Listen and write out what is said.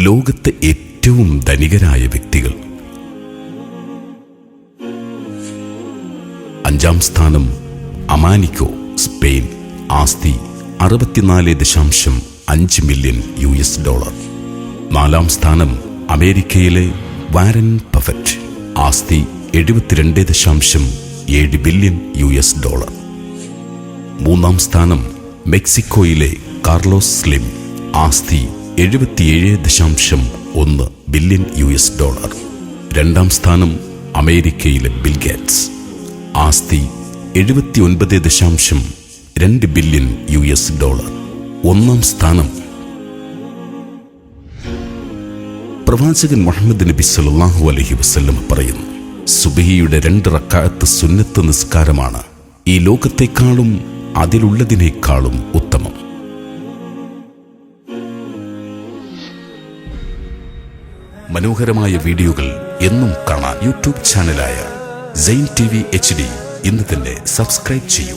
ലോകത്തെ ഏറ്റവും ധനികരായ വ്യക്തികൾ. അഞ്ചാം സ്ഥാനം അമാനിക്കോ സ്പെയിൻ ആസ്തി അറുപത്തിനാല് ദശാംശം അഞ്ച് മില്യൺ യു എസ് ഡോളർ. നാലാം സ്ഥാനം അമേരിക്കയിലെ വാരൻ പഫറ്റ് ആസ്തി എഴുപത്തിരണ്ട് ദശാംശം ഏഴ് ബില്യൺ യു എസ് ഡോളർ. മൂന്നാം സ്ഥാനം മെക്സിക്കോയിലെ കാർലോസ് സ്ലിം ആസ്തി എഴുപത്തിയേഴ് ദശാംശം ഒന്ന് ബില്യൺ യു എസ് ഡോളർ. രണ്ടാം സ്ഥാനം അമേരിക്കയിലെ ബിൽഗേറ്റ്സ് ആസ്തി എഴുപത്തി ഒൻപത് ദശാംശം രണ്ട് ബില്യൺ യു എസ് ഡോളർ. ഒന്നാം സ്ഥാനം. പ്രവാചകൻ മുഹമ്മദ് നബി സല്ലാഹു അലഹി വസല്ലം പറയുന്നു സുബഹിയുടെ രണ്ട് റക്കായത്ത് സുന്നത്ത് നിസ്കാരമാണ്. ഈ ലോകത്തെക്കാളും അതിലുള്ളതിനേക്കാളും ഉത്തമം. മനോഹരമായ വീഡിയോകൾ എന്നും കാണാൻ YouTube ചാനലായ Sain T V H D ഇന്ന് തന്നെ സബ്സ്ക്രൈബ് ചെയ്യൂ.